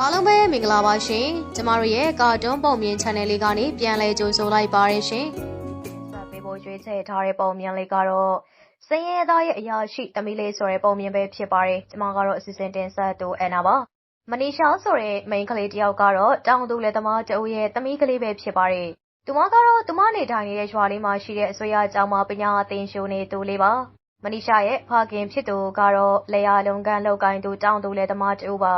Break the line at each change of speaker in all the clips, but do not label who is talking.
အားလုံးပဲမင်္ဂလာပါရှင်ကျမတို့ရဲ့ကာတွန်းပုံမြင် channel လေးကနေပြန်လည်ကြိုဆိုလိုက်ပါရရှင်ဆက်ပေးဖို့ရွေးချယ်ထားတဲ့ပုံမြင်လေးကတော့စင်ရဲသားရဲ့အရာရှိတမီးလေးဆိုတဲ့ပုံမြင်ပဲဖြစ်ပါတယ်ကျမကတော့အစီအစဉ်တင်ဆက်သူအန်နာပါမနီရှာဆိုတဲ့မိန်းကလေးတယောက်ကတော့တောင်သူလက်သမားတအုပ်ရဲ့တမီးကလေးပဲဖြစ်ပါတယ်သူမကတော့သူမနေထိုင်နေတဲ့ရွာလေးမှာရှိတဲ့အစိုးရကျောင်းမှာပညာသင်ရှိုးနေသူလေးပါမနီရှာရဲ့ဖခင်ဖြစ်သူကတော့လေယာလုံကန်လောက်ကိုင်းသူတောင်သူလက်သမားတအုပ်ပါ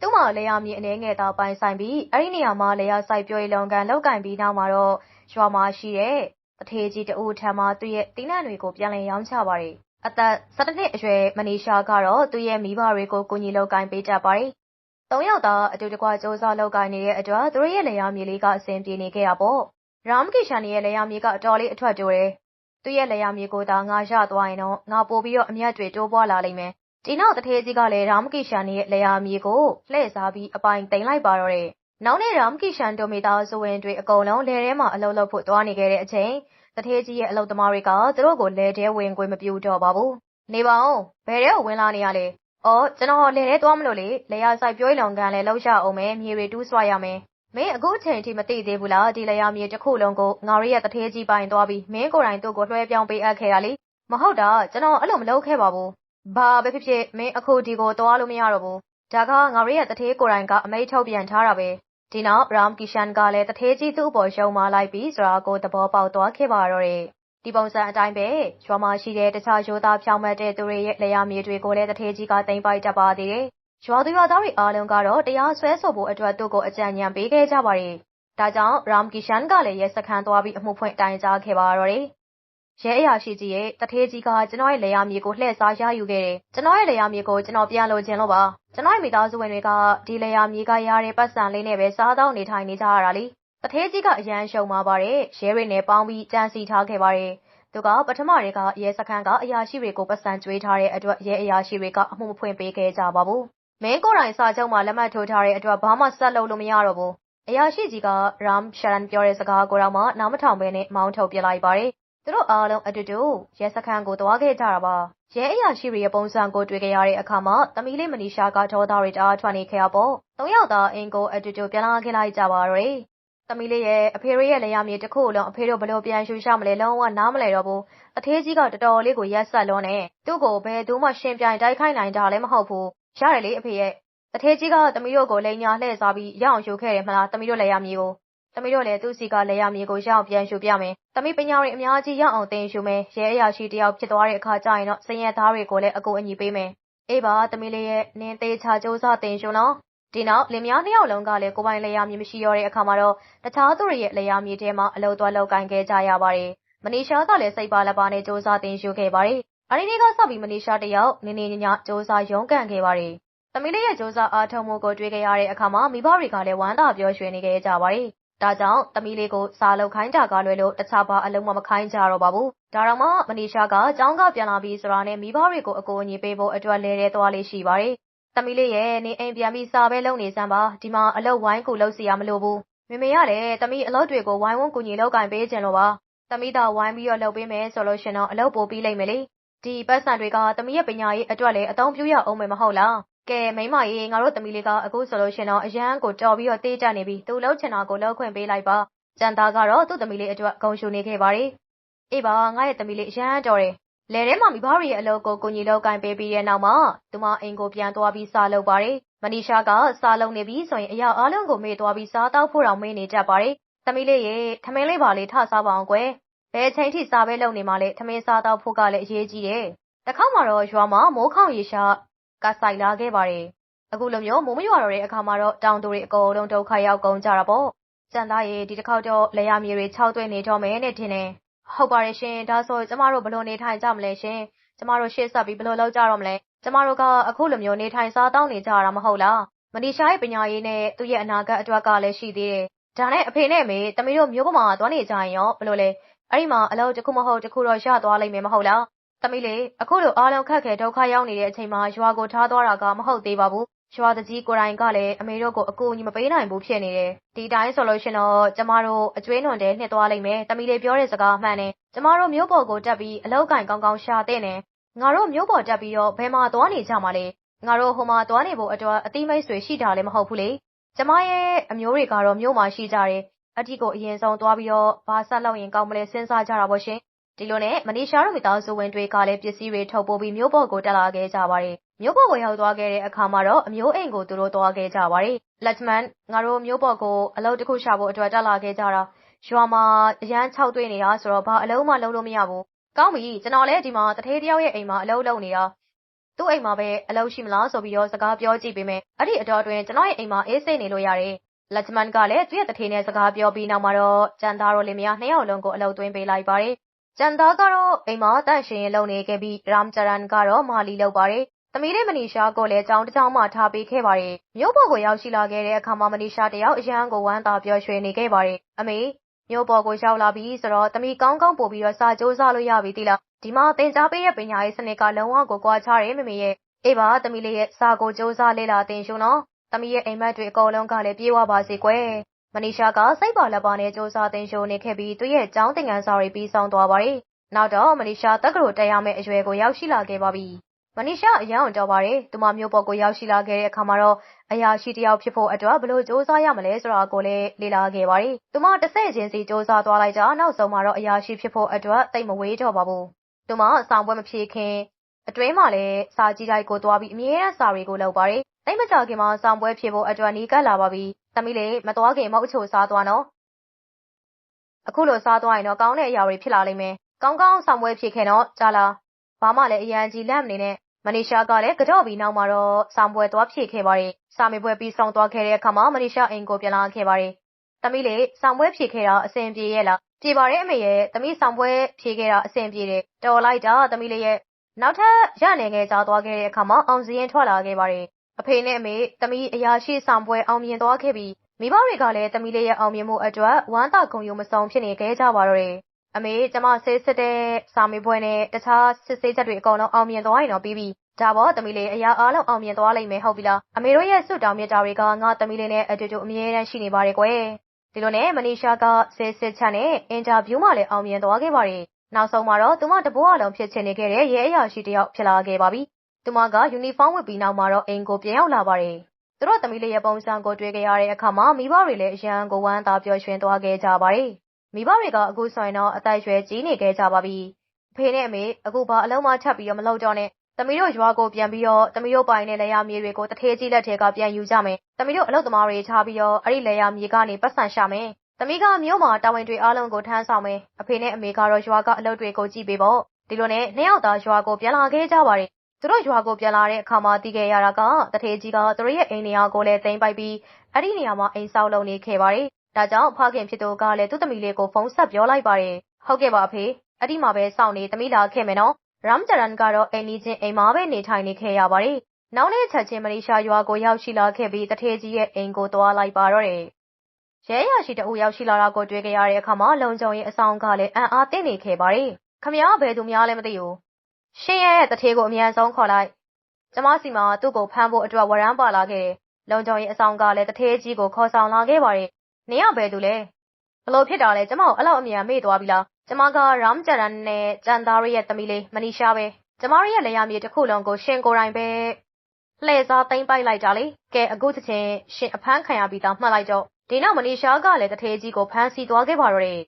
သူ့မှာလေယာမြေအနေငယ်သာ ပိုင်ဆိုင်ပြီး အဲ့ဒီနေရာမှာလေယာစိုက်ပျိုးရေးလုပ်ငန်း လုပ်ကင်ပြီးနောက်မှာတော့ ရွာမှာရှိတဲ့တထေးကြီးတဦးထံမှသူ့ရဲ့တင်းနှံတွေကို ပြန်လည်ရောင်းချပါတယ်။အသက်17နှစ်အရွယ် မနီရှာကတော့ သူ့ရဲ့ မိဘတွေကို ကူညီလုပ်ကင်ပေးတတ်ပါတယ်။သုံးယောက်သာ အတူတကွစူးစမ်းလုပ်ကင်နေတဲ့အတွက် သူတို့ရဲ့လေယာမြေလေးက အဆင်ပြေနေခဲ့တာပေါ့။ရမ်ကီရှာနီရဲ့လေယာမြေက အတော်လေး အထွက်တိုးတယ်။သူ့ရဲ့လေယာမြေကိုသာ ငါရသွားရင်တော့ ငါပို့ပြီးတော့အမျက်တွေ တိုးပွားလာလိမ့်မယ် ဒီနောက်တထေးကြီးကလည်း ရာမကိရှန်ရဲ့လေယာမြေကို လှည့်စားပြီး အပိုင်သိမ်းလိုက်ပါတော့တယ်။နောက်နေ့ရာမကိရှန်တို့ မိသားစုဝင်တွေ အကုန်လုံး လယ်ထဲမှာ အလုပ်လုပ်ဖို့ သွားနေခဲ့တဲ့အချိန်တထေးကြီးရဲ့ အလုပ်သမားတွေက သူတို့ကို လယ်ထဲဝင်ခွင့် မပြုတော့ပါဘူး။နေပါဦး ဘယ်ထဲကို ဝင်လာနေရလဲ။အော် ကျွန်တော် လယ်ထဲသွားမလို့လေလေယာစိုက်ပျိုးလုံကန်လည်းလှုပ်ရှားအောင်မယ် မြေတွေ တူးဆွရမယ်။မင်း အခုအချိန်ထိ မသိသေးဘူးလား ဒီလေယာမြေတစ်ခုလုံးကို ငါရီရဲ့တထေးကြီးပိုင်သွားပြီး မင်းကိုယ်တိုင် သူ့ကို လွှဲပြောင်းပေးအပ်ခဲ့တာလေ။မဟုတ်တာ ကျွန်တော် အဲ့လို မလုပ်ခဲ့ပါဘူး ဘာပဲဖြစ်ဖြစ်မင်းအခုဒီကိုသွားလို့မရတော့ဘူးဒါကငါတို့ရဲ့တထေးကိုယ်တိုင်ကအမိတ်ထုတ်ပြန်ထားတာပဲဒီနောက်ရမ်ကီရှန်ကလည်းတထေးကြီးသူ့အပေါ်ရှုံမာလိုက်ပြီးဆိုတာကိုသဘောပေါက်သွားခဲ့ပါတော့တယ်ဒီပုံစံအတိုင်းပဲရွာမှာရှိတဲ့တခြားရိုးသားဖြောင်းမတ်တဲ့သူတွေရဲ့လျာမြေတွေကိုလည်းတထေးကြီးကတင်ပိုက်တတ်ပါသေးတယ်ရွာသူရွာသားတွေအားလုံးကတော့တရားစွဲဆိုဖို့အတွက်သူ့ကိုအကြံဉာဏ်ပေးခဲ့ကြပါတယ်ဒါကြောင့်ရမ်ကီရှန်ကလည်းရဲစခန်းသွားပြီးအမှုဖွင့်တိုင်ကြားခဲ့ပါတော့တယ် ရဲအရာရှိကြီးရဲ့တထေးကြီးကကျွန်တော်ရဲ့လေယာမြေကိုလှည့်စားရယူခဲ့တယ်။ကျွန်တော်ရဲ့လေယာမြေကိုကျွန်တော်ပြန်လိုချင်လို့ပါ။ကျွန်တော်ရဲ့မိသားစုဝင်တွေကဒီလေယာမြေကရတဲ့ပတ်စံလေးနဲ့ပဲစားတော့နေထိုင်နေကြရတာလေ။တထေးကြီးကအရန်ရှုံมาပါတယ်။ရဲတွေနဲ့ပေါင်းပြီးကြံစီထားခဲ့ပါတယ်။သူကပထမတွေကရဲစခန်းကအရာရှိတွေကိုပတ်စံကျွေးထားတဲ့အတွက်ရဲအရာရှိတွေကအမှုမဖွင့်ပေးခဲ့ကြပါဘူး။မင်းကိုယ်တိုင်စာချုပ်မှာလက်မှတ်ထိုးထားတဲ့အတွက်ဘာမှဆက်လုပ်လို့မရတော့ဘူး။အရာရှိကြီးကရမ်ရှာရန်ပြောတဲ့စကားကိုတော့မှနားမထောင်ဘဲနဲ့မောင်းထုတ်ပြလိုက်ပါတယ် သူတို့အားလုံးအတူတူရဲစခန်းကိုသွားခဲ့ကြတာပါရဲအရာရှိတွေရဲ့ပုံစံကိုတွေ့ကြရတဲ့အခါမှာသမီးလေးမနီရှာကဒေါသတွေတအားထွက်နေခဲ့ရပေါ့သုံးယောက်သားအင်ကိုအတူတူပြန်လာခဲ့လိုက်ကြပါတော့တယ်သမီးလေးရဲ့အဖေရဲ့လက်ရမြေတစ်ခုလုံးအဖေတို့ဘလို့ပြန်ရှူရှမလဲလုံးဝနားမလဲတော့ဘူးအသေးကြီးကတော်တော်လေးကိုရက်ဆက်လွန်းနေသူ့ကိုဘယ်သူမှရှင်ပြိုင်တိုက်ခိုက်နိုင်တာလည်းမဟုတ်ဘူးရတယ်လေအဖေရဲ့အသေးကြီးကသမီးတို့ကိုလိန်ညာလှည့်စားပြီးရအောင်ရှူခဲ့တယ်မလားသမီးတို့လက်ရမြေကို သမီးတို့လည်း သူ့စီကလက်ရမြေကို ရအောင်ပြန်ရှူပြမယ်။သမီး ပညာတွေ အများကြီး ရအောင်သင်ရှူမယ်။ရဲအရာရှိတယောက် ဖြစ်သွားတဲ့အခါကျရင်တော့စင်ရသားတွေကိုလည်း အကူအညီပေးမယ်။အေးပါ သမီးလေးရဲ့ နင်းသေးချာစူးစမ်းသင်ရှူနော်။ဒီနောက် လင်မယားနှစ်ယောက်လုံးကလည်း ကိုပိုင်လက်ရမြေ မရှိတော့တဲ့အခါမှာတော့ တခြားသူတွေရဲ့လက်ရမြေထဲမှာ အလုပ်သွားလုပ်ကိုင်ခဲ့ကြရပါတယ်။မနီရှာကလည်း စိတ်ပါလက်ပါနဲ့စူးစမ်းသင်ရှူခဲ့ပါတယ်။အဲဒီနေ့ကစပြီး မနီရှာတယောက်နင်းနေညညစူးစမ်းရုန်းကန်ခဲ့ပါတယ်။သမီးလေးရဲ့စူးစမ်းအားထုတ်မှုကို တွေ့ကြရတဲ့အခါမှာ မိဘတွေကလည်း ဝမ်းသာပျော်ရွှင်နေခဲ့ကြပါတယ် ဒါကြောင့်သမီးလေးကိုစာလုပ်ခိုင်းတာကလွဲလို့တခြားဘာအလုံးမမခိုင်းကြတော့ပါဘူး။ဒါတော့မှမနီရှာကကျောင်းကပြန်လာပြီးဆိုတာနဲ့မိဘတွေကိုအကူအညီပေးဖို့အတွက်လဲတဲ့သွားလေးရှိပါတယ်။သမီးလေးရဲ့နေအိမ်ပြန်ပြီးစာပဲလုပ်နေစမ်းပါဒီမှာအလုပ်ဝိုင်းကူလုပ်စီရမလို့ဘူး။မေမေကလည်းသမီးအလုပ်တွေကိုဝိုင်းဝန်းကူညီလုပ်ကင်ပေးခြင်းလို့ပါ။သမီးသာဝိုင်းပြီးတော့လုပ်ပေးမယ်ဆိုလို့ရှင်တော့အလုပ်ပိုပြီးလိမ့်မယ်လေ။ဒီပတ်စံတွေကသမီးရဲ့ပညာရေးအတွက်လည်းအသုံးပြုရအောင်မယ်မဟုတ်လား။ ကဲမိမရေငါတို့သမီးလေးကအခုဆိုလို့ရှင်တော့အရန်ကိုတော်ပြီးတော့တေးကြနေပြီသူလှုပ်ချင်တာကိုလှုပ်ခွင့်ပေးလိုက်ပါကျန်သားကတော့သူ့သမီးလေးအတွက်ဂုံရှူနေခဲ့ပါတယ်အေးပါငါရဲ့သမီးလေးအရန်တော်တယ်လဲထဲမှာမိဘတွေရဲ့အလုပ်ကိုကိုကြီးလောက်ကင်ပေးပြီးတဲ့နောက်မှာသူမအိမ်ကိုပြန်သွားပြီးစားလုပ်ပါတယ်မနီရှာကစားလုပ်နေပြီဆိုရင်အရာအလုံးကိုမေ့သွားပြီးစားတောက်ဖို့တောင်မေ့နေတတ်ပါတယ်သမီးလေးရေထမင်းလေးပါလေးထစားပါအောင်ကွယ်ဘယ်ချိန်ထိစားပဲလုပ်နေမှလဲထမင်းစားတော့ဖို့ကလည်းအရေးကြီးတယ်တခါမှတော့ရွာမှာမိုးခေါင်ရေရှာ ကဆိုင်လာခဲ့ပါတယ်အခုလိုမျိုးမိုးမရွာတော့တဲ့အခါမှာတော့တောင်သူတွေအကုန်လုံးဒုက္ခရောက်ကုန်ကြတာပေါ့။ကျန်သားရေဒီတစ်ခေါက်တော့လေယာမြေတွေခြောက်သွင်းနေတော့မယ်နဲ့ထင်တယ်။ဟုတ်ပါတယ်ရှင်။ဒါဆိုကျမတို့ဘလို့နေထိုင်ကြမလဲရှင်။ကျမတို့ရှေ့ဆက်ပြီးဘလို့လုပ်ကြတော့မလဲ။ကျမတို့ကအခုလိုမျိုးနေထိုင်စားတောင်းနေကြတာမဟုတ်လား။မနီရှာရဲ့ပညာရေးနဲ့သူ့ရဲ့အနာဂတ်အတွက်ကလည်းရှိသေးတယ်။ဒါနဲ့အဖေနဲ့အမေတမီးတို့မျိုးပေါ်မှာသွားနေကြရင်ရောဘလို့လဲ။အဲ့ဒီမှာအလုပ်တစ်ခုမဟုတ်တစ်ခုတော့ရသွားလိမ့်မယ်မဟုတ်လား။ သမီးလေးအခုလိုအားလုံးခက်ခဲဒုက္ခရောက်နေတဲ့အချိန်မှာရွာကိုထားသွားတာကမဟုတ်သေးပါဘူးရွာသူကြီးကိုယ်တိုင်ကလည်းအမေတို့ကိုအကူအညီမပေးနိုင်ဘူးဖြစ်နေတယ်။ဒီတိုင်းဆိုလို့ရှင်တော့ကျမတို့အကျွေးနွန်တဲ့နှစ်သွားလိမ့်မယ်။တမီလေးပြောတဲ့စကားမှန်တယ်။ကျမတို့မြို့ပေါ်ကိုတက်ပြီးအလောက်ကင်ကောင်းကောင်းရှာတဲ့နဲ့ငါတို့မြို့ပေါ်တက်ပြီးတော့ဘယ်မှာသွားနေကြမှာလဲငါတို့ဟိုမှာသွားနေဖို့အတွက်အတိမိတ်ဆွေရှိတာလည်းမဟုတ်ဘူးလေကျမရဲ့အမျိုးတွေကတော့မြို့မှာရှိကြတယ်အတိကိုအရင်ဆုံးသွားပြီးတော့ဘာဆက်လုပ်ရင်ကောင်းမလဲစဉ်းစားကြတာပေါ့ရှင် ဒီလိုနဲ့မနီရှာတို့ မိသားစုဝင်တွေကလည်း ပစ္စည်းတွေထုတ်ပိုးပြီး မြို့ပေါ်ကို တက်လာခဲ့ကြပါတယ် မြို့ပေါ်ကို ရောက်သွားခဲ့တဲ့အခါမှာတော့ အမျိုးအိမ်ကို သူတို့သွားခဲ့ကြပါတယ်လက်မန်ငါတို့မြို့ပေါ်ကို အလုပ်တစ်ခုရှာဖို့အတွက် တက်လာခဲ့ကြတာ ရွာမှာ အရန်၆တွေ့နေတာဆိုတော့ ဘာအလုံးမှ လုံးလို့မရဘူး ကောင်းပြီ ကျွန်တော်လည်း ဒီမှာတထေးတယောက်ရဲ့အိမ်မှာ အလုပ်လုပ်နေတာ သူ့အိမ်မှာပဲ အလုပ်ရှိမလားဆိုပြီးတော့ စကားပြောကြည့်ပေးမယ်အဲ့ဒီအတော်အတွင်း ကျွန်တော်ရဲ့အိမ်မှာ အေးစိတ်နေလို့ရတယ်လက်ချမန်ကလည်း သူ့ရဲ့တထေးနဲ့ စကားပြောပြီးနောက်မှာတော့ ကျန်သားတို့လင်မယား နှစ်ယောက်လုံးကို အလုပ်သွင်းပေးလိုက်ပါတယ် ကျန်သားကတော့အိမ်မှာတန့်ရှင်လုပ်နေခဲ့ပြီးရမ်ဂျရန်ကတော့မာလီလုပ်ပါတယ်သမီးလေးမနီရှာကိုလည်းကြောင်းတစ်ကြောင်းမှထားပေးခဲ့ပါတယ်မြို့ပေါ်ကိုရောက်ရှိလာခဲ့တဲ့အခါမှာမနီရှာတယောက်အရန်ကိုဝမ်းသာပျော်ရွှင်နေခဲ့ပါတယ်အမေမြို့ပေါ်ကိုရောက်လာပြီဆိုတော့သမီးကောင်းကောင်းပို့ပြီးတော့စာကြိုးစားလို့ရပြီတိလားဒီမှာသင်ကြားပေးတဲ့ပညာရေးစနစ်ကလုံးဝကိုကွာခြားတယ်မမေရဲ့အေးပါသမီးလေးရဲ့စာကိုကြိုးစားလေ့လာသင်ရှုံနော်သမီးရဲ့အိမ်မက်တွေအကုန်လုံးကလည်းပြေးဝပါစေကွယ် မနီရှာက စိတ်ပါလက်ပါနဲ့ ကြိုးစားသင်ယူနေခဲ့ပြီး သူ့ရဲ့ကျောင်းသင်ခန်းစာတွေ ပြီးဆုံးသွားပါတယ်။နောက်တော့ မနီရှာ တက္ကသိုလ်တက်ရမယ့်အရွယ်ကို ရောက်ရှိလာခဲ့ပါပြီ။မနီရှာ အရမ်းကို တောပါတယ်။သူမ မြို့ပေါ်ကို ရောက်ရှိလာခဲ့တဲ့အခါမှာတော့ အရာရှိတယောက်ဖြစ်ဖို့အတွက် ဘယ်လိုကြိုးစားရမလဲ ဆိုတာကိုလည်း လေ့လာခဲ့ပါတယ်။သူမ တဆင့်ချင်းစီ ကြိုးစားသွားလိုက်တာ နောက်ဆုံးမှာတော့ အရာရှိဖြစ်ဖို့အတွက် သိပ်မဝေးတော့ပါဘူး။သူမ စာပွဲမဖြေခင်အတွင်းမှာလည်း စာကြည့်တိုက်ကိုသွားပြီး အမြဲတမ်း စာတွေကို လုပ်ပါတယ်။သိပ်မကြာခင်မှာ စာမေးပွဲဖြေဖို့အတွက် နီးကပ်လာပါပြီ သမီးလေးမသွားခင်မဟုတ်အချိုစားသွားနော်အခုလိုစားသွားရင်တော့ကောင်းတဲ့အရာတွေဖြစ်လာလိမ့်မယ်ကောင်းကောင်းဆောင်ပွဲဖြေခဲ့တော့ကြာလာဘာမှလည်းအရန်ကြီးလက်မနေနဲ့မနီရှာကလည်းကြော့ပြီးနောက်မှာတော့ဆောင်ပွဲသွားဖြေခဲ့ပါတယ်စာမေပွဲပြီးဆောင်သွားခဲ့တဲ့အခါမှာမနီရှာအိမ်ကိုပြန်လာခဲ့ပါတယ်သမီးလေးဆောင်ပွဲဖြေခဲ့တာအဆင်ပြေရဲ့လားပြေပါတယ်အမေရဲ့သမီးဆောင်ပွဲဖြေခဲ့တာအဆင်ပြေတယ်တော်လိုက်တာသမီးလေးရဲ့နောက်ထပ်ရနေငယ်ကြားသွားခဲ့တဲ့အခါမှာအောင်စရင်ထွက်လာခဲ့ပါတယ် အဖေနဲ့အမေသမီးအရာရှိဆောင်ပွဲအောင်မြင်သွားခဲ့ပြီးမိဘတွေကလည်းသမီးလေးရဲ့အောင်မြင်မှုအတွက်ဝမ်းသာဂုဏ်ယူမဆုံးဖြစ်နေခဲ့ကြပါတော့တယ်အမေကျမဆေးစစ်တဲ့စာမေးပွဲနဲ့တခြားစစ်ဆေးချက်တွေအကုန်လုံးအောင်မြင်သွားရင်တော့ပြီးပြီဒါပေါ့သမီးလေးအရာအားလုံးအောင်မြင်သွားလိမ့်မယ်ဟုတ်ပြီလားအမေတို့ရဲ့စွတ်တောင်းမြတ်တာတွေကငါသမီးလေးနဲ့အတူတူအမြဲတမ်းရှိနေပါတယ်ကွယ်ဒီလိုနဲ့မနီရှာကဆေးစစ်ချက်နဲ့အင်တာဗျူးမှလည်းအောင်မြင်သွားခဲ့ပါတယ်နောက်ဆုံးမှာတော့သူမတဘိုးအလုံးဖြစ်ချင်နေခဲ့တဲ့ရဲအရာရှိတယောက်ဖြစ်လာခဲ့ပါပြီ သူမက ယူနီဖောင်းဝတ်ပြီးနောက်မှာတော့ အိမ်ကို ပြန်ရောက်လာပါတယ် သူတို့သမီးလေးရဲ့ ပုံစံကို တွေ့ကြရတဲ့အခါမှာ မိဘတွေလည်း အရန်ကို ဝမ်းသာပျော်ရွှင်သွားခဲ့ကြပါတယ် မိဘတွေက အခုဆိုရင်တော့ အသက်ရွယ်ကြီးနေခဲ့ကြပါပြီ။ဖေနဲ့အမေ အခု ဘာအလုံးမထပ်ပြီးတော့မလုပ်တော့နဲ့။သမီးတို့ရွာကိုပြန်ပြီးတော့ သမီးတို့ပိုင်တဲ့ လယ်ယာမြေတွေကိုတထေးကြီးလက်ထဲက ပြန်ယူကြမယ်။သမီးတို့ အလုပ်သမားတွေချပြီးတော့ အဲ့ဒီလယ်ယာမြေကနေပတ်စံရှာမယ်။သမီးက မြို့မှာ တာဝန်တွေအားလုံးကို ထမ်းဆောင်မယ်။အဖေနဲ့အမေကတော့ ရွာက အလုပ်တွေကို ကြည့်ပေးပေါ့။ဒီလိုနဲ့ နှစ်ယောက်သားရွာကို ပြန်လာခဲ့ကြပါတယ်။ သူတို့ရွာကိုပြန်လာတဲ့အခါမှာတီးခဲ့ရတာကတထေးကြီးကသူတို့ရဲ့အိမ်နေရာကိုလည်းသိမ်းပိုက်ပြီးအဲ့ဒီနေရာမှာအိမ်ဆောက်လုပ်နေခဲ့ပါတယ်ဒါကြောင့်ဖခင်ဖြစ်သူကလည်းသူ့သမီးလေးကိုဖုန်းဆက်ပြောလိုက်ပါတယ်။ဟုတ်ကဲ့ပါအဖေ။အဲ့ဒီမှာပဲစောင့်နေသမီးလာခဲ့မယ်နော်။ရမ်ဂျရန်ကတော့အိမ်နီးချင်းအိမ်မှာပဲနေထိုင်နေခဲ့ရပါတယ်။နောက်နေ့ချက်ချင်းမလေးရှားရွာကိုရောက်ရှိလာခဲ့ပြီးတထေးကြီးရဲ့အိမ်ကိုသွားလိုက်ပါတော့တယ်။ရဲရရှိတအူရောက်ရှိလာတာကိုတွေ့ကြရတဲ့အခါမှာလုံခြုံရေးအဆောင်ကလည်းအံ့အားသင့်နေခဲ့ပါတယ်။ခမရဘယ်သူများလဲမသိဘူး။ ရှင်ရဲ့တထေးကိုအမြန်ဆုံးခေါ်လိုက်။ကျမစီမှာသူ့ကိုဖမ်းဖို့အတွက်ဝရမ်းပါလာခဲ့တယ်။လုံခြုံရေးအဆောင်ကလည်းတထေးကြီးကိုခေါ်ဆောင်လာခဲ့ပါတယ်နင်ကဘယ်သူလဲဘလို့ဖြစ်တာလဲကျမကိုအဲ့လောက်အမြင်မေ့သွားပြီလားကျမကရမ်ဂျရန်နဲ့ကျန်သားရရဲ့သမီးလေးမနီရှာပဲကျမရဲ့လေယာမြေတစ်ခုလုံးကိုရှင်ကိုယ်တိုင်ပဲလှည့်စားသိမ့်ပိုက်လိုက်ကြလေကဲအခုတစ်ချိန်ရှင်အဖမ်းခံရပြီးသားမှတ်လိုက်တော့ဒီနောက်မနီရှာကလည်းတထေးကြီးကိုဖမ်းဆီးသွားခဲ့ပါတော့တယ်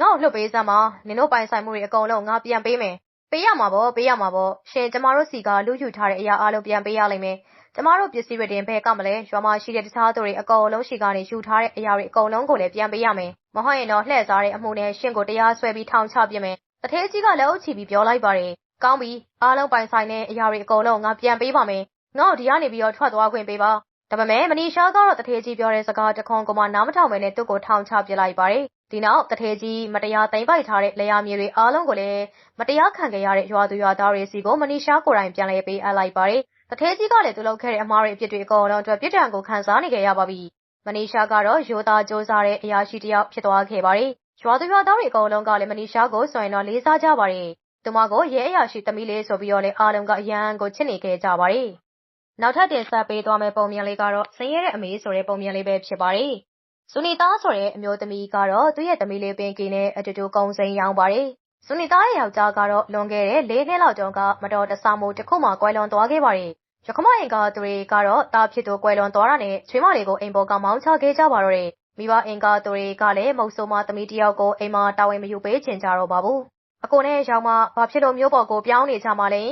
ငေါ့လွတ်ပေးစမ်းပါနင်တို့ပိုင်ဆိုင်မှုတွေအကုန်လုံးငါပြန်ပေးမယ် ပေးရမှာပေါ့ပေးရမှာပေါ့ရှင်ကျမတို့စီကလူယူထားတဲ့အရာအလုံးပြန်ပေးရလိမ့်မယ်ကျမတို့ပစ္စည်းတွေတင်ဘဲကမလဲရွာမှာရှိတဲ့တခြားသူတွေအကုန်လုံးရှိကနေယူထားတဲ့အရာတွေအကုန်လုံးကိုလည်းပြန်ပေးရမယ်မဟုတ်ရင်တော့လှည့်စားတဲ့အမှုနဲ့ရှင့်ကိုတရားစွဲပြီးထောင်ချပြမယ်တထေးကြီးကလက်အုပ်ချပြီးပြောလိုက်ပါတယ်ကောင်းပြီအားလုံးပိုင်ဆိုင်တဲ့အရာတွေအကုန်လုံးငါပြန်ပေးပါမယ်ငါ့ကိုဒီကနေပြီးတော့ထွက်သွားခွင့်ပေးပါဒါပေမဲ့မနီရှားကတော့တထေးကြီးပြောတဲ့စကားတခွန်ကမှနားမထောင်ပဲနဲ့သူ့ကိုထောင်ချပြလိုက်ပါတယ် ဒီနောက်တထေးကြီး မတရားသိမ်းပိုက်ထားတဲ့လေယာမြေတွေ အားလုံးကိုလည်း မတရားခံခဲ့ရတဲ့ ရွာသူရွာသားတွေစီကို မနီရှားကိုယ်တိုင် ပြန်လည်ပေးအပ်လိုက်ပါတယ်တထဲကြီးကလည်း သူလုပ်ခဲ့တဲ့ အမှားတွေအဖြစ်တွေ အကုန်လုံးအတွက် ပြစ်ဒဏ်ကို ခံစားနေကြရပါပြီ။မနီရှာကတော့ ရိုသားစ조사တဲ့ အရာရှိတယောက် ဖြစ်သွားခဲ့ပါတယ်။ရွာသူရွာသားတွေ အကုန်လုံးကလည်း မနီရှာကိုဆိုရင်တော့ လေးစားကြပါတယ်။သူမကို ရဲအရာရှိသမီးလေး ဆိုပြီးတော့လည်း အားလုံးက အရန်ကို ချစ်နေခဲ့ကြပါတယ်။နောက်ထပ် တင်ဆက်ပေးသွားမယ့် ပုံမြင်လေးကတော့ ဆင်းရဲတဲ့အမေ ဆိုတဲ့ ပုံမြင်လေးပဲ ဖြစ်ပါတယ်။ စုနီတာဆိုတဲ့အမျိုးသမီးကတော့ သူ့ရဲ့သမီးလေး ပင်ကီနဲ့ အတူတူ ကုံစိမ်းရောင်းပါတယ်။စုနီတာရဲ့ ယောက်ျားကတော့ လွန်ခဲ့တဲ့ ၄ နှစ်လောက်တုန်းက မတော်တဆမှုတစ်ခုမှကွဲလွန်သွားခဲ့ပါတယ် ရခမအင်ကသူတွေကတော့တာဖြစ်သူ ကွယ်လွန်သွားတာနဲ့ ချွေးမလေးကို အိမ်ပေါ်က မောင်းချခဲ့ကြပါတော့တယ် မိဘအင်ကသူတွေကလည်း မုတ်ဆိုးမသမီးတယောက်ကို အိမ်မှာ တာဝန်မယူပေးချင်ကြတော့ပါဘူး အကိုနဲ့ရောင်မ ဘာဖြစ်လို့မျိုးပေါ်ကို ပြောင်းနေကြမှာလဲ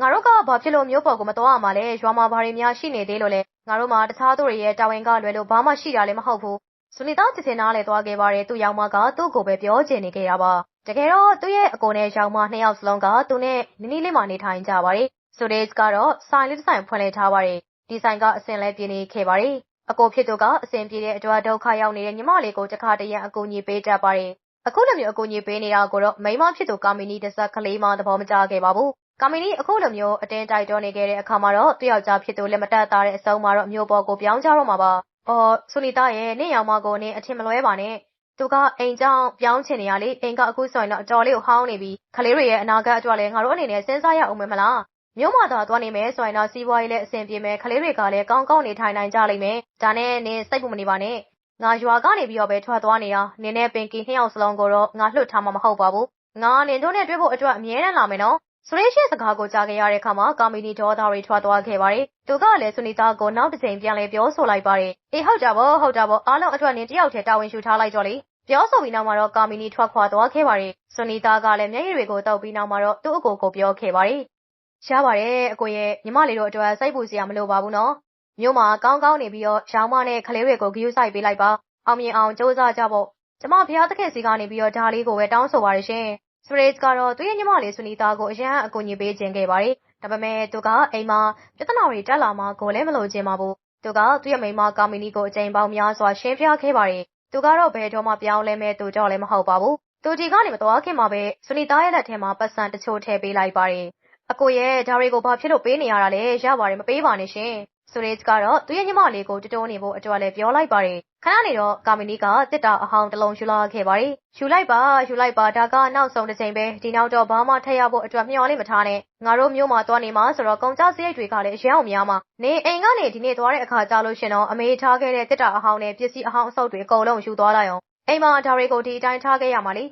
ငါတို့က ဘာဖြစ်လို့မျိုးပေါ်ကိုမတော်ရမှာလဲ ရွာမှာ ဘာတွေများ ရှိနေသေးလို့လဲ ငါတို့မှာ တခြားသူတွေရဲ့ တာဝန်ကလွယ်လို့ ဘာမှရှိတာလည်း မဟုတ်ဘူး ဆုနီတာချစ်စင်နားလဲသွားခဲ့ပါတယ်သူရောင်မကသူ့ကိုပဲပြောချင်နေခဲ့တာပါတကယ်တော့သူ့ရဲ့အကိုနဲ့ရောင်မနှစ်ယောက်စလုံးကသူနဲ့နီနီလေးမှနေထိုင်ကြပါတယ်ဆိုဒေးစ်ကတော့ဆိုင်လေးတစ်ဆိုင်ဖွင့်လှစ်ထားပါတယ်ဒီဆိုင်ကအစင်လဲပြင်းနေခဲ့ပါတယ်အကိုဖြစ်သူကအစင်ပြေတဲ့အတွက်ဒုက္ခရောက်နေတဲ့ညီမလေးကိုတခါတရံအကူအညီပေးတတ်ပါတယ်အခုလိုမျိုးအကူအညီပေးနေတာကိုတော့မိမဖြစ်သူကာမီနီတဆက်ကလေးမှသဘောမကျခဲ့ပါဘူးကာမီနီအခုလိုမျိုးအတင်းတိုက်တွန်းနေခဲ့တဲ့အခါမှာတော့သူ့ယောက်ျားဖြစ်သူလက်မတက်တာတဲ့အဆုံးမှာတော့မျိုးပေါ်ကိုပြောင်းကြတော့မှာပါ။ အော်ဆူနီတာရဲ့နင့်ရောင်မကိုနင်းအထင်မလွဲပါနဲ့။သူကအိမ်ကြောင်ပြောင်းချင်နေရလေအိမ်ကအခုဆိုရင်တော့အတော်လေးကိုဟောင်းနေပြီခလေးတွေရဲ့အနာဂတ်အတွက်လည်းငါတို့အနေနဲ့စဉ်းစားရအောင်မယ်မလား။မြို့မှာသာသွားနေမယ်ဆိုရင်တော့စီးပွားရေးလည်းအဆင်ပြေမယ်ခလေးတွေကလည်းကောင်းကောင်းနေထိုင်နိုင်ကြလိမ့်မယ်။ဒါနဲ့နင်းစိတ်ပူမနေပါနဲ့။ငါရွာကနေပြီးတော့ပဲထွက်သွားနေတာနင်းနဲ့ပင်ကီနှစ်ယောက်စလုံးကိုတော့ငါလွှတ်ထားမှာမဟုတ်ပါဘူး။ငါနင်တို့နဲ့တွေ့ဖို့အတွက်အမြဲတမ်းလာမယ်နော်။ ဆိုရင်ရှင်းစကားကိုကြားခဲ့ရတဲ့အခါမှာကာမီနီဒေါသတွေထွက်သွားခဲ့ပါတယ်။သူကလည်းဆူနီတာကိုနောက်တစ်ချိန်ပြန်လဲပြောဆိုလိုက်ပါတယ်။အေးဟုတ်တာပေါ့ဟုတ်တာပေါ့အားလုံးအတွက်နင်တယောက်တည်းတာဝန်ယူထားလိုက်တော့လေ။ပြောဆိုပြီးနောက်မှာတော့ကာမီနီထွက်ခွာသွားခဲ့ပါတယ်။ဆူနီတာကလည်းမျက်ရည်တွေကိုတောက်ပြီးနောက်မှာတော့သူ့အကိုကိုပြောခဲ့ပါတယ်။ရပါတယ်အကိုရဲ့ညီမလေးတို့အတွက်စိတ်ပူစရာမလိုပါဘူးနော်။မြို့မှာကောင်းကောင်းနေပြီးတော့ရောင်းမနဲ့ကလေးတွေကိုဂရုစိုက်ပေးလိုက်ပါ။အောင်မြင်အောင်စူးစမ်းကြဖို့ကျမဘုရားသခင်စီကနေပြီးတော့ဒါလေးကိုပဲတောင်းဆိုပါတယ်ရှင်။ စပရိတ်ကတော့ သူ့ရဲ့ညီမလေးဆွနီသားကို အရန်အကူအညီပေးခြင်းခဲ့ပါတယ်။ဒါပေမဲ့ သူက အိမ်မှာ ပြဿနာတွေ တက်လာမှကိုလည်း မလို့ခြင်းပါဘူး။သူက သူ့ရဲ့မိန်းမကာမီနီကို အကြိမ်ပေါင်းများစွာ ရှင်းပြခဲ့ပါတယ်။သူကတော့ ဘယ်တော့မှ ပြောင်းလဲမဲ့သူတော့လည်း မဟုတ်ပါဘူး။သူ ဒီကနေ မသွားခင်မှာပဲဆွနီသားရဲ့လက်ထဲမှာပတ်စံတချို့ ထည့်ပေးလိုက်ပါတယ်။အကိုရဲ့ ဒါတွေကို ဘာဖြစ်လို့ပေးနေရတာလဲ ရပါတယ် မပေးပါနဲ့ရှင်။ ဆိုရေစ်ကတော့ သူ့ရဲ့ညီမလေးကိုတတိုးနေဖို့အတွက်လည်း ပြောလိုက်ပါတယ်။ခဏနေတော့ ကာမီနီကတစ်တာအဟောင်းတစ်လုံး ယူလာခဲ့ပါတယ်။ယူလိုက်ပါ ယူလိုက်ပါ ဒါက နောက်ဆုံးတစ်ချိန်ပဲ ဒီနောက်တော့ ဘာမှထည့်ရဖို့အတွက် မျှော်လင့်မထားနဲ့ ငါတို့မျိုးမှာသွားနေမှာဆိုတော့ ကုန်ကြစရိတ်တွေကလည်း အရန်အောင်များမှာ နေအိမ်ကနေ ဒီနေ့သွားတဲ့အခါကြာလို့ရှင်တော့ အမေထားခဲ့တဲ့တစ်တာအဟောင်းနဲ့ ပစ္စည်းအဟောင်းအစုပ်တွေ အကုန်လုံး ယူသွားလိုက်အောင်အိမ်မှာ ဒါတွေကို ဒီအတိုင်းထားခဲ့ရမှာလေ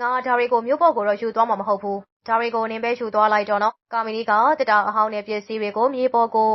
ငါ ဒါတွေကိုမျိုးပေါ်ကိုတော့ ယူသွားမှာ မဟုတ်ဘူး ဒါတွေကို နင်းပဲ ယူသွားလိုက်တော့နော် ကာမီနီကတစ်တာအဟောင်းနဲ့ ပစ္စည်းတွေကို မြေပေါ်ကို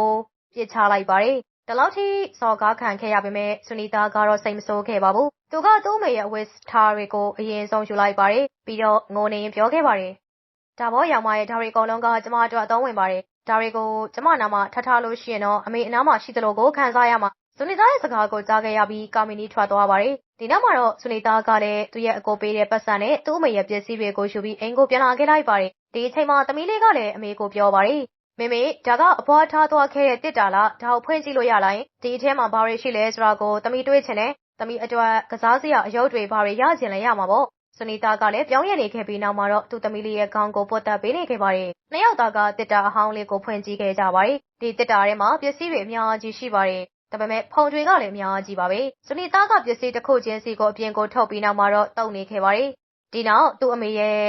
ပြစ်ချလိုက်ပါတယ်။ဒီလောက်ထိ စော်ကားခံခဲ့ရပေမဲ့ဆူနီတာကတော့ စိတ်မဆိုးခဲ့ပါဘူး။သူက သူ့အမေရဲ့ အဝတ်အထားတွေကို အရင်ဆုံးယူလိုက်ပါတယ်။ပြီးတော့ ငိုနေရင်ပြောခဲ့ပါတယ်။ဒါဘောရောင်မရဲ့ဒါတွေအကုန်လုံးက ကျမအတွက် အသုံးဝင်ပါတယ်။ဒါတွေကို ကျမနာမှာထထားလို့ရှိရင်တော့ အမေ အနားမှာရှိသလိုကို ခံစားရမှာ။ဆူနီတာရဲ့ စကားကို ကြားခဲ့ရပြီးကာမီနီထွက်သွားပါတယ်။ဒီနောက်မှာတော့ဆူနီတာကလည်း သူ့ရဲ့အကိုပေးတဲ့ပတ်စံနဲ့ သူ့အမေရဲ့ ပစ္စည်းတွေကိုယူပြီး အိမ်ကို ပြန်လာခဲ့လိုက်ပါတယ်။ဒီအချိန်မှာ သမီးလေးကလည်း အမေကို ပြောပါတယ် မေမေဒါကအဖွားထားသွားခဲ့တဲ့တစ်တာလားဒါကိုဖွင့်ကြည့်လို့ရလားဒီအထဲမှာဘာတွေရှိလဲဆိုတာကိုသမီးတွေးချင်တယ်သမီးအတွက်ကစားစရာအယုတ်တွေဘာတွေရချင်လဲရမှာပေါ့စနီတာကလည်းပြောင်းရနေခဲ့ပြီးနောက်မှာတော့သူ့သမီးလေးရဲ့ခေါင်းကိုပွတ်တက်ပေးနေခဲ့ပါတယ်။နှစ်ယောက်သားကတစ်တာအဟောင်းလေးကိုဖွင့်ကြည့်ခဲ့ကြပါတယ်။ဒီတစ်တာထဲမှာပစ္စည်းတွေအများကြီးရှိပါတယ်။ဒါပေမဲ့ဖုန်တွေကလည်းအများကြီးပါပဲ။စနီတာကပစ္စည်းတစ်ခုချင်းစီကိုအပြင်ကိုထုတ်ပြီးနောက်မှာတော့တုံနေခဲ့ပါတယ်။ဒီနောက်သူ့အမေရဲ့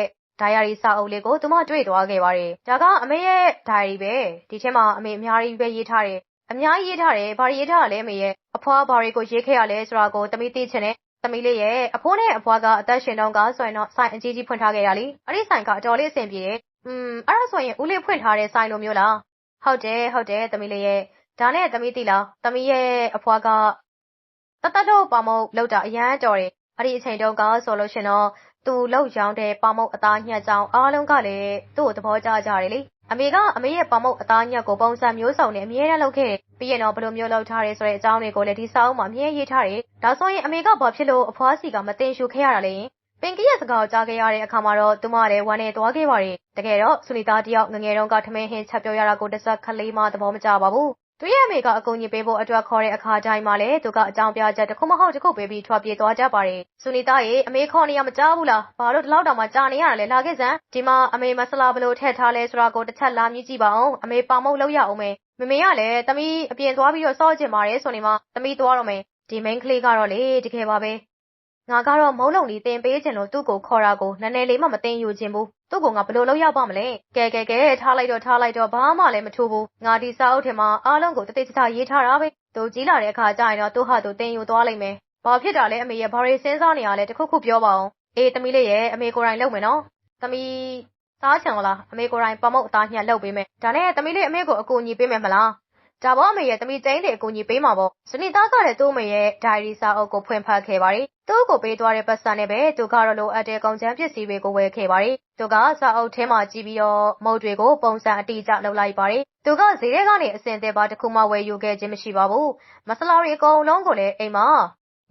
ဒိုင်ယာရီစာအုပ်လေးကိုသူမတွေ့သွားခဲ့ပါတယ်။ဒါကအမေရဲ့ဒိုင်ယာရီပဲ။ဒီထဲမှာအမေအများကြီးပဲရေးထားတယ်။အများကြီးရေးထားတယ်။ဘာရေးထားတာလဲအမေရဲ့။အဖွားဘာတွေကိုရေးခဲ့ရလဲဆိုတာကိုသမီးသိချင်တယ်။သမီးလေးရဲ့အဖိုးနဲ့အဖွားကအသက်ရှင်တုန်းကဆိုရင်တော့ဆိုင်အကြီးကြီးဖွင့်ထားခဲ့တာလေ။အဲ့ဒီဆိုင်ကအတော်လေးအဆင်ပြေတယ်။อืมအဲ့ဒါဆိုရင်ဦးလေးဖွင့်ထားတဲ့ဆိုင်လိုမျိုးလား။ဟုတ်တယ်ဟုတ်တယ်သမီးလေးရဲ့။ဒါနဲ့သမီးသိလား။သမီးရဲ့အဖွားကတတ်တတ်တော့ပါမုတ်လောက်တာအရန်တော်တယ်။အဲ့ဒီအချိန်တုန်းကဆိုလို့ရှင်တော့ သူလောက်ရောင်းတဲ့ပေါမုတ်အသားညက်ကြောင်အားလုံးကလည်းသူ့ကိုသဘောကျကြတယ်လေအမေကအမေရဲ့ပေါမုတ်အသားညက်ကိုပုံစံမျိုးစုံနဲ့အမြဲတမ်းလုပ်ခဲ့ပြီးရင်တော့ဘယ်လိုမျိုးလုပ်ထားရဲဆိုတဲ့အကြောင်းတွေကိုလည်းဒီစာအုပ်မှာအမြဲရေးထားတယ်ဒါဆိုရင်အမေကဘာဖြစ်လို့အဖွားစီကမတင်ရှူခဲ့ရတာလဲပင်ကရဲ့စကားကိုကြားခဲ့ရတဲ့အခါမှာတော့သူမလည်းဝမ်းနဲ့သွားခဲ့ပါတယ်တကယ်တော့ဆူနီသားတယောက်ငငယ်တုန်းကထမင်းဟင်းချက်ပြောရတာကိုတစ်စက်ကလေးမှသဘောမကျပါဘူး သူရဲ့အမေကအကူအညီပေးဖို့အတွက်ခေါ်တဲ့အခါတိုင်းမှာလည်းသူကအကြောင်းပြချက်တစ်ခုမဟုတ်တစ်ခုပေးပြီးထွက်ပြေးသွားကြပါတယ်။ဆူနီတာရဲ့အမေခေါ်နေရမကြောက်ဘူးလား။ဘာလို့ဒီလောက်တောင်မှကြာနေရတာလဲလာခဲ့စမ်း။ဒီမှာအမေမဆလာဘလို့ထည့်ထားလဲဆိုတာကိုတစ်ချက်လာမြည်ကြည့်ပါအောင်။အမေပါမုတ်လောက်ရအောင်မယ်။မမေကလည်းသမီးအပြင်သွားပြီးတော့စော့ကျင်ပါတယ်ဆိုနေမှသမီးသွားတော့မယ်။ဒီမိန်းကလေးကတော့လေတကယ်ပါပဲငါကတော့မုံလုံးလေးတင်ပေးခြင်းလို့သူ့ကိုခေါ်တာကိုနည်းနည်းလေးမှမတင်ယူခြင်းဘူး သူ့ကိုငါဘယ်လိုလုပ်ရပါမလဲကဲကဲကဲထားလိုက်တော့ထားလိုက်တော့ဘာမှလည်းမထူဘူးငါဒီစာအုပ်ထဲမှာအားလုံးကိုတတိတတရေးထားတာပဲသူကြီးလာတဲ့အခါကျရင်တော့သူ့ဟာသူတင်ယူသွားလိမ့်မယ်ဘာဖြစ်တာလဲအမေရဲ့ဘာတွေစဉ်းစားနေရလဲတခုခုပြောပါအောင်အေးသမီးလေးရဲ့အမေကိုယ်တိုင်လုပ်မယ်နော်သမီးစားချင်လားအမေကိုယ်တိုင်ပမုတ်အသားညှက်လုပ်ပေးမယ်ဒါနဲ့သမီးလေးအမေကိုအကူအညီပေးမယ်မလားဒါပေါ့အမေရဲ့သမီးကျင်းတဲ့အကူအညီပေးမှာပေါ့စနီသားကလည်းသူ့အမေရဲ့ဒိုင်ရီစာအုပ်ကိုဖွင့်ဖတ်ခဲ့ပါတယ် သူ့ကိုပေးသွားတဲ့ပတ်စံနဲ့ပဲ သူကတော့ လိုအပ်တဲ့ ကုန်ကျန်းပစ္စည်းတွေကို ဝယ်ခဲ့ပါတယ် သူက စာအုပ်ထဲမှာကြည့်ပြီးတော့ မုတ်တွေကို ပုံစံအတိအကျ လုပ်လိုက်ပါတယ် သူက ဈေးထဲကနေအစင်သေးပါတစ်ခုမှ ဝယ်ယူခဲ့ခြင်း မရှိပါဘူး မဆလာတွေအကုန်လုံးကိုလည်း အိမ်မှာ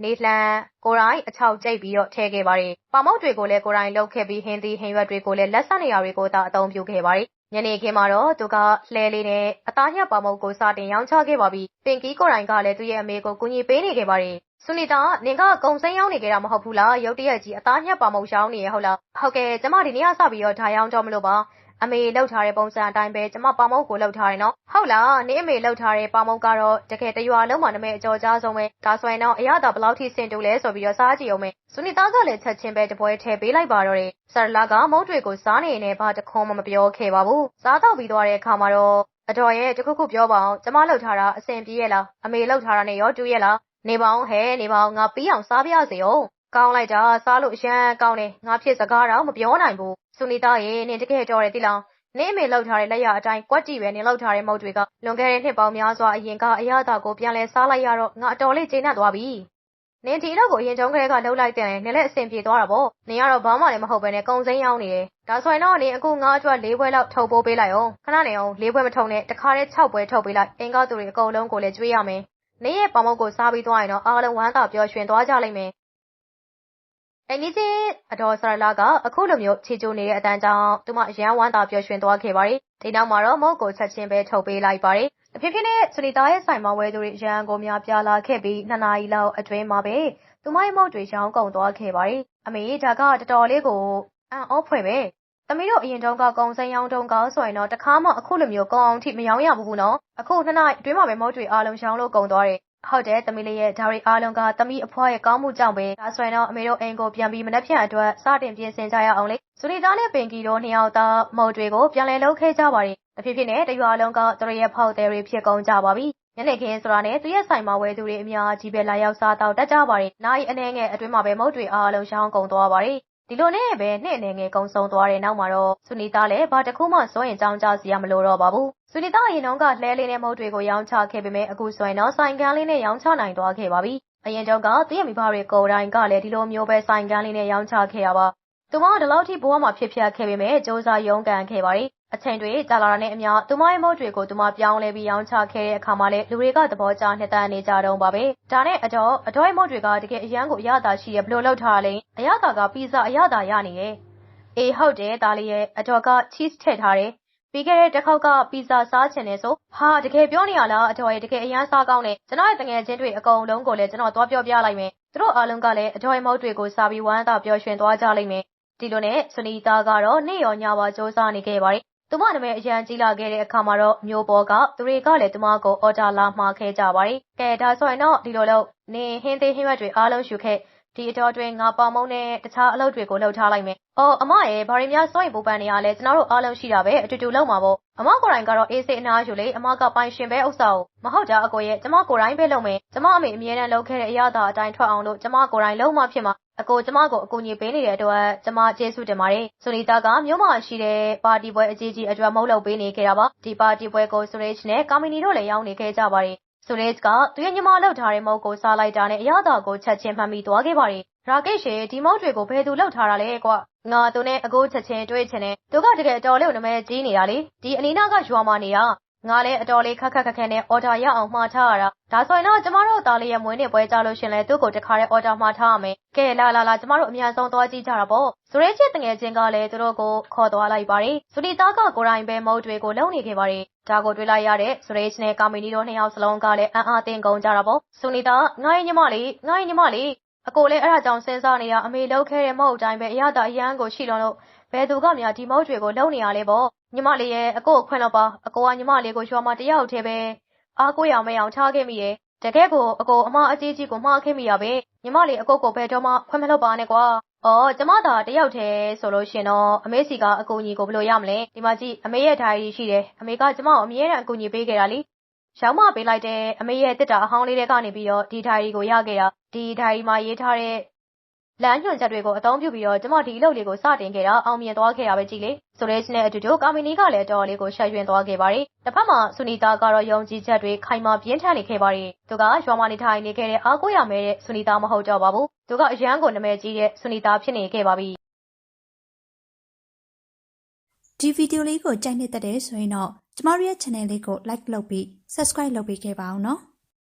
နေလှန်ကိုရိုင်းအချောက်ကျိတ်ပြီးတော့ ထည့်ခဲ့ပါတယ်။ပါမုတ်တွေကိုလည်း ကိုရိုင်းလှုပ်ခဲ့ပြီး ဟင်းသီးဟင်းရွက်တွေကိုလည်းလက်ဆက်နေရာတွေကိုသာ အသုံးပြုခဲ့ပါတယ် ညနေခင်းမှာတော့ သူက လှဲလေးနဲ့ အသားညှပ်ပါမုတ်ကို စတင်ရောင်းချခဲ့ပါပြီ။ပင်ကီကိုရိုင်းကလည်း သူ့ရဲ့အမေကို ကူညီပေးနေခဲ့ပါတယ်။ ဆူနီတာနင်ကကုံစိမ်းရောင်းနေကြတာမဟုတ်ဘူးလား။ရုတ်တရက်ကြီးအသားညှပ်ပါမုတ်ရောင်းနေရဟုတ်လား။ဟုတ်ကဲ့ကျမဒီနေ့ကစပြီးတော့ဒါရောင်းတော့မလို့ပါအမေလှုပ်ထားတဲ့ပုံစံအတိုင်းပဲကျမပါမုတ်ကိုလှုပ်ထားတယ်နော်ဟုတ်လားနင်းအမေလှုပ်ထားတဲ့ပါမုတ်ကတော့တကယ်တရွာလုံးမှာနာမည်အကျော်ကြားဆုံးပဲဒါဆိုရင်တော့အရသာဘယ်လောက်ထိစင်တူလဲဆိုပြီးတော့စားကြည့်အောင်မယ်စူနီသားကလည်းချက်ချင်းပဲတပွဲထည့်ပေးလိုက်ပါတော့တယ်ဆာလာကမုတ်တွေကိုစားနေနေဘာတခွန်းမှမပြောခဲ့ပါဘူးစားတော့ပြီးသွားတဲ့အခါမှာတော့အတော်ရဲ့တခုခုပြောပါအောင်ကျမလှုပ်ထားတာအဆင်ပြေရဲ့လားအမေလှုပ်ထားတာနဲ့ရောတူရဲ့လား နေပါအောင်ဟဲ့နေပါအောင်ငါပြီးအောင်စားပြရစေအောင်ကောင်းလိုက်တာစားလို့အရန်ကောင်းတယ်ငါဖြစ်စကားတော့မပြောနိုင်ဘူးစူနီသားရေနင်တကယ်ကြော်တယ်တိလားနင်းအမေလှုပ်ထားတဲ့လက်ရအတိုင်းကွက်တီပဲနင်လှုပ်ထားတဲ့မုတ်တွေကလွန်ခဲ့တဲ့နှစ်ပေါင်းများစွာအရင်ကအရသာကိုပြန်လဲစားလိုက်ရတော့ငါအတော်လေးကျေနပ်သွားပြီ။နင်ဒီတော့ကိုအရင်တုန်းကလေးကလှုပ်လိုက်တဲ့နင်လည်းအဆင်ပြေသွားတာပေါ့။နင်ကတော့ဘာမှလည်းမဟုတ်ပဲနဲ့ကုံစိမ်းရောက်နေတယ်။ဒါဆိုရင်တော့နင်အခုငါအတွက်၄ဘွဲလောက်ထုတ်ပိုးပေးလိုက်အောင်။ခဏနေအောင်၄ဘွဲမထုတ်နဲ့တခါတည်း၆ဘွဲထုတ်ပေးလိုက်။အင်ကားသူတွေအကုန်လုံးကိုလည်းကျွေးရမယ်။ နင်ရဲ့ပေါမောက်ကိုစားပြီးသွားရင်တော့အားလုံးဝမ်းသာပျော်ရွှင်သွားကြလိမ့်မယ်အိမ်ကြီးချင်းအတော်ဆရာလာကအခုလိုမျိုးခြေကျိုးနေတဲ့အတန်းကြောင့်သူမအရန်ဝမ်းသာပျော်ရွှင်သွားခဲ့ပါတယ်။ဒီနောက်မှာတော့မုတ်ကိုချက်ချင်းပဲထုတ်ပေးလိုက်ပါတယ်။အဖြစ်ဖြစ်နဲ့စနီတာရဲ့ဆိုင်မှာဝယ်သူတွေရန်ကိုများပြားလာခဲ့ပြီးနှစ်နာရီလောက်အတွင်းမှာပဲသူမရဲ့မုတ်တွေရောင်းကုန်သွားခဲ့ပါတယ်။အမေဒါကတော်တော်လေးကိုအံ့ဩဖွယ်ပဲ။ သမီးတို့အရင်တုန်းကကုံစမ်းရောင်းတုန်းကဆိုရင်တော့တခါမှအခုလိုမျိုးကုံအောင်ထိမရောင်းရဘူးနော်။အခုနှစ်နာရီအတွင်းမှာပဲမုတ်တွေအားလုံးရောင်းလို့ကုန်သွားတယ်ဟုတ်တယ်သမီးလေးရဲ့ဒါရီအားလုံးကသမီးအဖွားရဲ့ကောင်းမှုကြောင့်ပဲဒါဆိုရင်တော့အမေတို့အိမ်ကိုပြန်ပြီးမနှက်ဖြန်အတွက်စတင်ပြင်ဆင်ကြရအောင်လေစူလီသားနဲ့ပင်ကီတို့နှစ်ယောက်သားမုတ်တွေကိုပြန်လည်လုပ်ခဲ့ကြပါတယ်အဖြစ်ဖြစ်နဲ့တရွာလုံးကသူတို့ရဲ့ဖောက်သည်တွေဖြစ်ကုန်ကြပါပြီညနေခင်းဆိုတာနဲ့သူရဲ့ဆိုင်မှာဝယ်သူတွေအများကြီးပဲလာရောက်စားတော့တက်ကြပါတယ်။နိုင်အနေငယ်အတွင်းမှာပဲမုတ်တွေအားလုံးရှောင်းကုန်သွားပါတယ် ဒီလိုနဲ့ပဲနှစ်အနေငယ်ကုံဆုံးသွားတဲ့နောက်မှာတော့ဆူနီသားလည်းဘာတစ်ခုမှစိုးရင်ကြောင်းကြစီရမလို့တော့ပါဘူးဆူနီသားအရင်တုန်းကလှဲလေးနဲ့မုတ်တွေကိုရောင်းချခဲ့ပေမဲ့အခုဆိုရင်တော့ဆိုင်ကန်းလေးနဲ့ရောင်းချနိုင်သွားခဲ့ပါပြီအရင်တုန်းကသူ့ရဲ့မိဘတွေကိုယ်တိုင်ကလည်းဒီလိုမျိုးပဲဆိုင်ကန်းလေးနဲ့ရောင်းချခဲ့ရပါ သူမဒီလောက်ထိဘဝမှာဖြစ်ဖြတ်ခဲ့ပေမဲ့စ조사ရုန်းကန်ခဲ့ပါတယ်အချိန်တွေကြာလာတာနဲ့အမျှသူမရဲ့မုတ်တွေကိုသူမပြောင်းလဲပြီးရောင်းချခဲ့တဲ့အခါမှာလည်းလူတွေကသဘောကျနှစ်သက်နေကြတော့ပါပဲဒါနဲ့အတော့အတော့ရဲ့မုတ်တွေကတကယ်အရန်ကိုအရသာရှိရဘလို့လောက်ထားလဲအရသာကပီဇာအရသာရနေရဲ့အေးဟုတ်တယ်ဒါလေးရဲ့အတော့က cheese ထည့်ထားတယ်ပြီးခဲ့တဲ့တစ်ခေါက်ကပီဇာစားချင်တယ်ဆိုဟာတကယ်ပြောနေရလားအတော်ရဲ့တကယ်အရန်စားကောင်းတယ်ကျွန်တော်ရဲ့တငယ်ချင်းတွေအကုန်လုံးကိုလည်းကျွန်တော်သွားပြောပြလိုက်မယ်သူတို့အားလုံးကလည်းအတော်ရဲ့မုတ်တွေကိုစားပြီးဝမ်းသာပျော်ရွှင်သွားကြလိမ့်မယ် ဒီလိုနဲ့စနီတာကတော့ နေ့ရောညပါစ조사နေခဲ့ပါတယ် သူမနာမည် အရန်ကြီးလာခဲ့တဲ့အခါမှာတော့မျိုးပေါ်က သူတွေကလည်း သူမကို အော်ဒါလာမှာခဲ့ကြပါတယ်။ကဲ ဒါဆိုရင်တော့ ဒီလိုလို့နင် ဟင်းသေးဟင်းရွက်တွေအားလုံးရှုခဲ့ ဒီအတော်တွင်ငါပေါမုံနဲ့ တခြားအလုပ်တွေကိုလှုပ်ထားလိုက်မယ်။အော် အမရဲ့ဘာရီများ စိုးရင်ပူပန်နေရလဲ ကျွန်တော်တို့အားလုံးရှိတာပဲ အတူတူလုပ်မှာပေါ့။အမကိုယ်တိုင်ကတော့ အေးစိအနာယူလေ အမက ပိုင်ရှင်ပဲ ဥစ္စာကို မဟုတ်တာ အကိုရဲ့ ကျမကိုယ်တိုင်ပဲလုပ်မယ်။ကျမအမေ အမြဲတမ်းလုပ်ခဲ့တဲ့ အရာသာအတိုင်း ထွက်အောင်လို့ ကျမကိုယ်တိုင်လုပ်မှဖြစ်မှာ အကို ကျမကို အကူအညီပေးနေတဲ့အတွက် ကျမ ကျေးဇူးတင်ပါတယ်။ဆိုနီတာက မြို့မှာရှိတဲ့ ပါတီပွဲအကြီးကြီးအတွက်မဟုတ်လုပ်ပေးနေခဲ့တာပါ။ဒီပါတီပွဲကိုဆိုရစ်နဲ့ ကာမီနီတို့လည်း ရောက်နေခဲ့ကြပါတယ်။ ဆိုရစ်ကသူရဲ့ညီမလှုပ်ထားတဲ့မုတ်ကိုစားလိုက်တာနဲ့အရသာကိုချက်ချင်းမှတ်မိသွားခဲ့ပါတယ်။ရာကိတ်ရှေဒီမုတ်တွေကိုဘယ်သူလှုပ်ထားတာလဲကွ။ငါသူနဲ့အကိုချက်ချင်းတွေ့ချင်တယ်။သူကတကယ်အတော်လေးကိုနမဲကြီးနေတာလေ။ဒီအနီးနားကရွာမှာနေတာ ငါလည်းအတော်လေးခက်ခက်ခက်ခဲနဲ့အော်ဒါရအောင်မှားထားရတာဒါဆိုရင်တော့ကျမတို့သားလေးရဲ့မွေးနေ့ပွဲကြလို့ရှင်လဲသူ့ကိုတခါတည်းအော်ဒါမှားထားရမယ်ကဲလာလာလာကျမတို့အများဆုံးသွားကြည့်ကြတာပေါ့ဆိုရဲချစ်တငယ်ချင်းကလည်းသူတို့ကိုခေါ်သွားလိုက်ပါတယ်စူလီသားကကိုရိုင်းပဲမုတ်တွေကိုလုံနေခဲ့ပါတယ်ဒါကိုတွေ့လိုက်ရတဲ့ဆိုရဲချစ်နဲ့ကာမီနီတို့နှစ်ယောက်စလုံးကလည်းအံ့အားသင့်ကုန်ကြတာပေါ့စူလီသားငါ့ရဲ့ညီမလေးငါ့ရဲ့ညီမလေးအကိုလည်းအဲ့ဒါကြောင့်စဉ်းစားနေတာအမေလောက်ခဲ့တဲ့မဟုတ်အတိုင်းပဲအရသာအရန်ကိုရှိလုံးလို့ဘယ်သူကများဒီမုတ်တွေကိုလုံနေရလဲပေါ့ ညီမလေးရဲ့အကိုခွင့်တော့ပါအကိုကညီမလေးကိုရွာမှာတယောက်တည်းပဲအားကိုးရမရအောင်ထားခဲ့မိတယ်တကယ်ကိုအကိုအမအကြီးကြီးကိုမှားခဲ့မိရပဲညီမလေးအကိုကိုဘယ်တော့မှခွင့်မလုပ်ပါနဲ့ကွာအော်ကျမသာတယောက်တည်းဆိုလို့ရှင်တော့အမေစီကအကူကြီးကိုဘယ်လိုရမလဲဒီမှာကြည့်အမေရဲ့ဓာရီရှိတယ်အမေကကျမကိုအမြဲတမ်းအကူကြီးပေးခဲ့တာလीရောင်းမပေးလိုက်တဲ့အမေရဲ့တစ်တာအဟောင်းလေးတွေကနေပြီးတော့ဒီဓာရီကိုရခဲ့တာဒီဓာရီမှာရေးထားတဲ့ လမ်းညွှန်ချက်တွေကိုအသုံးပြုပြီးတော့ကျမဒီအလုပ်လေးကိုစတင်ခဲ့တာအောင်မြင်သွားခဲ့တာပဲကြည်လေဆိုရဲနဲ့အတူတူကာမီနီကလည်းတော်တော်လေးကိုရှက်ရွံ့သွားခဲ့ပါတယ်တစ်ဖက်မှာဆူနီတာကတော့ယုံကြည်ချက်တွေခိုင်မာပြင်းထန်နေခဲ့ပါတယ်သူကရွာမနေထိုင်နေခဲ့တဲ့အားကိုးရမဲတဲ့ဆူနီတာမဟုတ်တော့ပါဘူးသူကအရန်ကိုနာမည်ကြီးတဲ့ဆူနီတာဖြစ်နေခဲ့ပါပြီ
ဒီဗီဒီယိုလေးကိုကြိုက်နှစ်သက်တယ်ဆိုရင်တော့ကျမတို့ရဲ့ channel လေးကို like လုပ်ပြီး subscribe လုပ်ပေးခဲ့ပါအောင်နော်